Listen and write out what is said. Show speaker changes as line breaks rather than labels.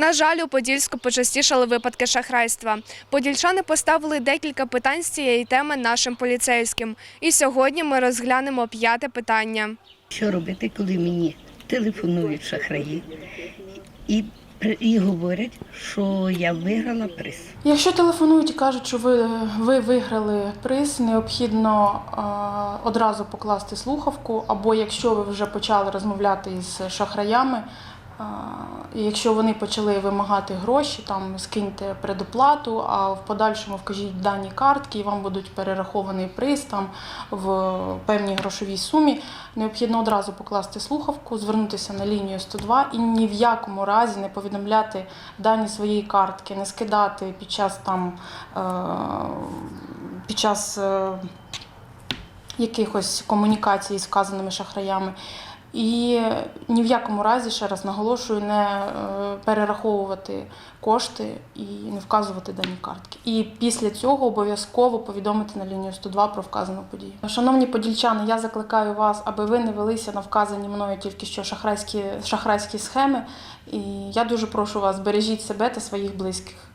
На жаль, у Подільську почастішали випадки шахрайства. Подільчани поставили декілька питань з цієї теми нашим поліцейським. І сьогодні ми розглянемо п'яте питання.
Що робити, коли мені телефонують шахраї і, і говорять, що я виграла приз.
Якщо телефонують і кажуть, що ви, ви виграли приз, необхідно е, одразу покласти слухавку, або якщо ви вже почали розмовляти із шахраями, якщо вони почали вимагати гроші, там скиньте предоплату, а в подальшому вкажіть дані картки, і вам будуть перерахований приз там в певній грошовій сумі. Необхідно одразу покласти слухавку, звернутися на лінію 102 і ні в якому разі не повідомляти дані своєї картки, не скидати під час там е, під час е, якихось комунікацій з вказаними шахраями. І ні в якому разі, ще раз наголошую, не е, перераховувати кошти і не вказувати дані картки. І після цього обов'язково повідомити на лінію 102 про вказану подію. Шановні подільчани, я закликаю вас, аби ви не велися на вказані мною тільки що шахрайські, шахрайські схеми. І я дуже прошу вас, бережіть себе та своїх близьких.